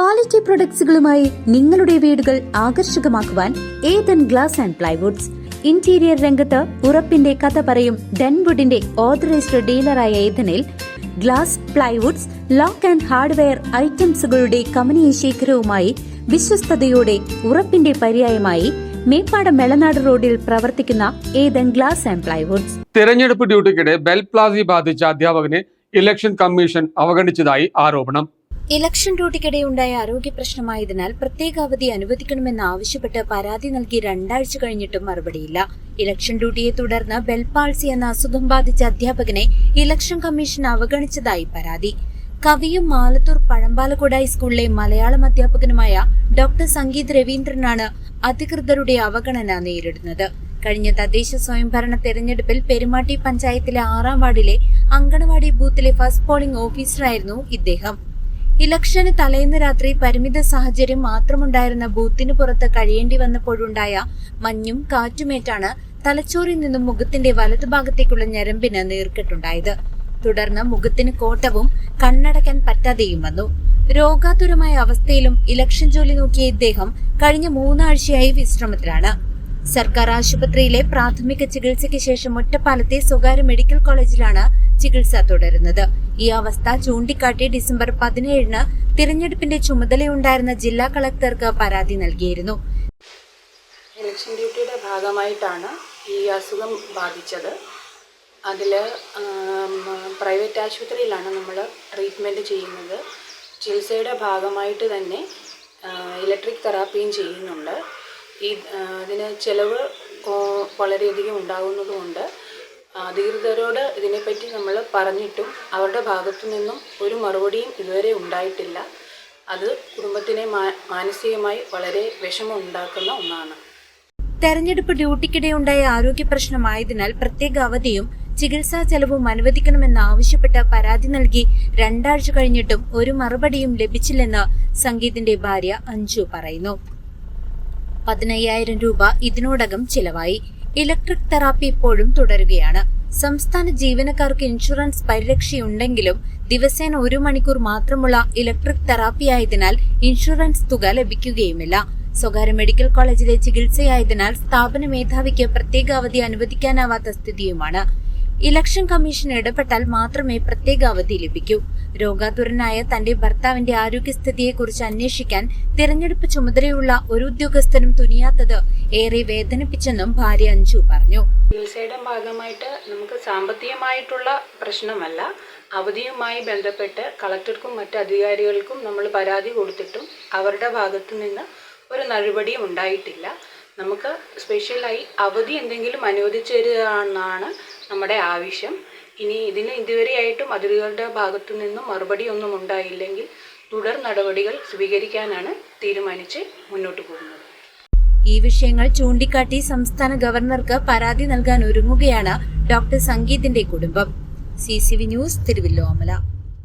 Quality പ്രൊഡക്ട്സുകളുമായി നിങ്ങളുടെ വീടുകൾ ആകർഷകമാക്കുവാൻ Ethan glass and plywoods. Interior രംഗത്ത് ഉറപ്പിന്റെ കഥ പറയും ഡെൻവുഡിന്റെ ഓതറൈസ്ഡ് ഡീലറായ ഏതനിൽ glass plywoods lock and hardware ഐറ്റംസുകളുടെ കമനീയ ശേഖരവുമായി വിശ്വസ്തയോടെ ഉറപ്പിന്റെ പര്യായമായി മേപ്പാട് മെളനാട് റോഡിൽ പ്രവർത്തിക്കുന്ന ഏതൻ ഗ്ലാസ് ആൻഡ് പ്ലൈവുഡ്സ്. തെരഞ്ഞെടുപ്പ് ഡ്യൂട്ടിക്കിടെ ബെൽ പ്ലാസി ബാധിച്ച അധ്യാപകനെ ഇലക്ഷൻ കമ്മീഷൻ അവഗണിച്ചതായി ആരോപണം. ഇലക്ഷൻ ഡ്യൂട്ടിക്കിടെയുണ്ടായ ആരോഗ്യ പ്രശ്നമായതിനാൽ പ്രത്യേക അവധി അനുവദിക്കണമെന്ന് ആവശ്യപ്പെട്ട് പരാതി നൽകി രണ്ടാഴ്ച കഴിഞ്ഞിട്ടും മറുപടിയില്ല. ഇലക്ഷൻ ഡ്യൂട്ടിയെ തുടർന്ന് ബെൽപാൾസി എന്ന അസുഖം ബാധിച്ച അധ്യാപകനെ ഇലക്ഷൻ കമ്മീഷൻ അവഗണിച്ചതായി പരാതി. കവിയും മാലത്തൂർ പഴമ്പാലക്കോട് സ്കൂളിലെ മലയാളം അധ്യാപകനുമായ ഡോക്ടർ സംഗീത് രവീന്ദ്രനാണ് അധികൃതരുടെ അവഗണന നേരിടുന്നത്. കഴിഞ്ഞ തദ്ദേശ സ്വയംഭരണ തെരഞ്ഞെടുപ്പിൽ പെരുമാട്ടി പഞ്ചായത്തിലെ ആറാം വാർഡിലെ അങ്കണവാടി ബൂത്തിലെ ഫസ്റ്റ് പോളിംഗ് ഓഫീസറായിരുന്നു ഇദ്ദേഹം. ഇലക്ഷന് തലേന്ന് രാത്രി പരിമിത സാഹചര്യം മാത്രമുണ്ടായിരുന്ന ബൂത്തിന് പുറത്ത് കഴിയേണ്ടി വന്നപ്പോഴുണ്ടായ മഞ്ഞും കാറ്റുമേറ്റാണ് തലച്ചോറിൽ നിന്നും മുഖത്തിന്റെ വലതുഭാഗത്തേക്കുള്ള ഞരമ്പിന് നീർക്കെട്ടുണ്ടായത്. തുടർന്ന് മുഖത്തിന് കോട്ടവും കണ്ണടയ്ക്കാൻ പറ്റാതെയും വന്നു. രോഗാതുരമായ അവസ്ഥയിലും ഇലക്ഷൻ ജോലി നോക്കിയ ഇദ്ദേഹം കഴിഞ്ഞ മൂന്നാഴ്ചയായി വിശ്രമത്തിലാണ്. സർക്കാർ ആശുപത്രിയിലെ പ്രാഥമിക ചികിത്സയ്ക്ക് ശേഷം ഒറ്റപ്പാലത്തെ സ്വകാര്യ മെഡിക്കൽ കോളേജിലാണ് ചികിത്സ തുടരുന്നത്. ഈ അവസ്ഥ ചൂണ്ടിക്കാട്ടി ഡിസംബർ പതിനേഴിന് തിരഞ്ഞെടുപ്പിന്റെ ചുമതലയുണ്ടായിരുന്ന ജില്ലാ കളക്ടർക്ക് പരാതി നൽകിയിരുന്നു. ഇലക്ഷൻ ഡ്യൂട്ടിയുടെ ഭാഗമായിട്ടാണ് ഈ അസുഖം ബാധിച്ചത്. അതിൽ പ്രൈവറ്റ് ആശുപത്രിയിലാണ് നമ്മൾ ട്രീറ്റ്മെന്റ് ചെയ്യുന്നത്. ചികിത്സയുടെ ഭാഗമായിട്ട് തന്നെ ഇലക്ട്രിക് തെറാപ്പിയും ചെയ്യുന്നുണ്ട്. ഈ ഇതിന് ചിലവ് വളരെയധികം ഉണ്ടാകുന്നതുകൊണ്ട് അധികൃതരോട് ഇതിനെപ്പറ്റി നമ്മൾ പറഞ്ഞിട്ടും അവരുടെ ഭാഗത്തു നിന്നും ഒരു മറുപടിയും ഇതുവരെ ഉണ്ടായിട്ടില്ല. അത് കുടുംബത്തിനെ മാനസികമായി വളരെ വിഷമമുണ്ടാക്കുന്ന ഒന്നാണ്. തെരഞ്ഞെടുപ്പ് ഡ്യൂട്ടിക്കിടെയുണ്ടായ ആരോഗ്യ പ്രശ്നമായതിനാൽ പ്രത്യേക അവധിയും ചികിത്സാ ചെലവും അനുവദിക്കണമെന്ന് ആവശ്യപ്പെട്ട് പരാതി നൽകി രണ്ടാഴ്ച കഴിഞ്ഞിട്ടും ഒരു മറുപടിയും ലഭിച്ചില്ലെന്ന് സംഗീതിന്റെ ഭാര്യ അഞ്ജു പറയുന്നു. പതിനയ്യായിരം രൂപ ഇതിനോടകം ചിലവായി. ഇലക്ട്രിക് തെറാപ്പി ഇപ്പോഴും തുടരുകയാണ്. സംസ്ഥാന ജീവനക്കാർക്ക് ഇൻഷുറൻസ് പരിരക്ഷയുണ്ടെങ്കിലും ദിവസേന ഒരു മണിക്കൂർ മാത്രമുള്ള ഇലക്ട്രിക് തെറാപ്പി ആയതിനാൽ ഇൻഷുറൻസ് തുക ലഭിക്കുകയുമില്ല. സ്വകാര്യ മെഡിക്കൽ കോളേജിലെ ചികിത്സയായതിനാൽ സ്ഥാപന മേധാവിക്ക് പ്രത്യേക അവധി അനുവദിക്കാനാവാത്ത സ്ഥിതിയുമാണ്. ഇലക്ഷൻ കമ്മീഷൻ ഇടപെട്ടാൽ മാത്രമേ പ്രത്യേക അവധി ലഭിക്കൂ. രോഗാതുരനായ തന്റെ ഭർത്താവിന്റെ ആരോഗ്യസ്ഥിതിയെക്കുറിച്ച് അന്വേഷിക്കാൻ തിരഞ്ഞെടുപ്പ് ചുമതലയുള്ള ഒരു ഉദ്യോഗസ്ഥനും തുനിയാത്തത് ഏറെ വേദനിപ്പിച്ചെന്നും ഭാര്യ അഞ്ജു പറഞ്ഞു. ചികിത്സയുടെ ഭാഗമായിട്ട് നമുക്ക് സാമ്പത്തികമായിട്ടുള്ള പ്രശ്നമല്ല. അവധിയുമായി ബന്ധപ്പെട്ട് കളക്ടർക്കും മറ്റ് അധികാരികൾക്കും നമ്മൾ പരാതി കൊടുത്തിട്ടും അവരുടെ ഭാഗത്തു നിന്ന് ഒരു നടപടിയും ഉണ്ടായിട്ടില്ല. നമുക്ക് സ്പെഷ്യലായി അവധി എന്തെങ്കിലും അനുവദിച്ചു തരികയാണെന്നാണ് നമ്മുടെ ആവശ്യം. ഇനി ഇതിന് ഇതുവരെയായിട്ടും അതിരുകളുടെ ഭാഗത്തു നിന്നും മറുപടി ഒന്നും ഉണ്ടായില്ലെങ്കിൽ തുടർ നടപടികൾ സ്വീകരിക്കാനാണ് തീരുമാനിച്ച് മുന്നോട്ട് പോകുന്നത്. ഈ വിഷയങ്ങൾ ചൂണ്ടിക്കാട്ടി സംസ്ഥാന ഗവർണർക്ക് പരാതി നൽകാൻ ഒരുങ്ങുകയാണ് ഡോക്ടർ സംഗീതിന്റെ കുടുംബം. C C V news Thiruvallomala.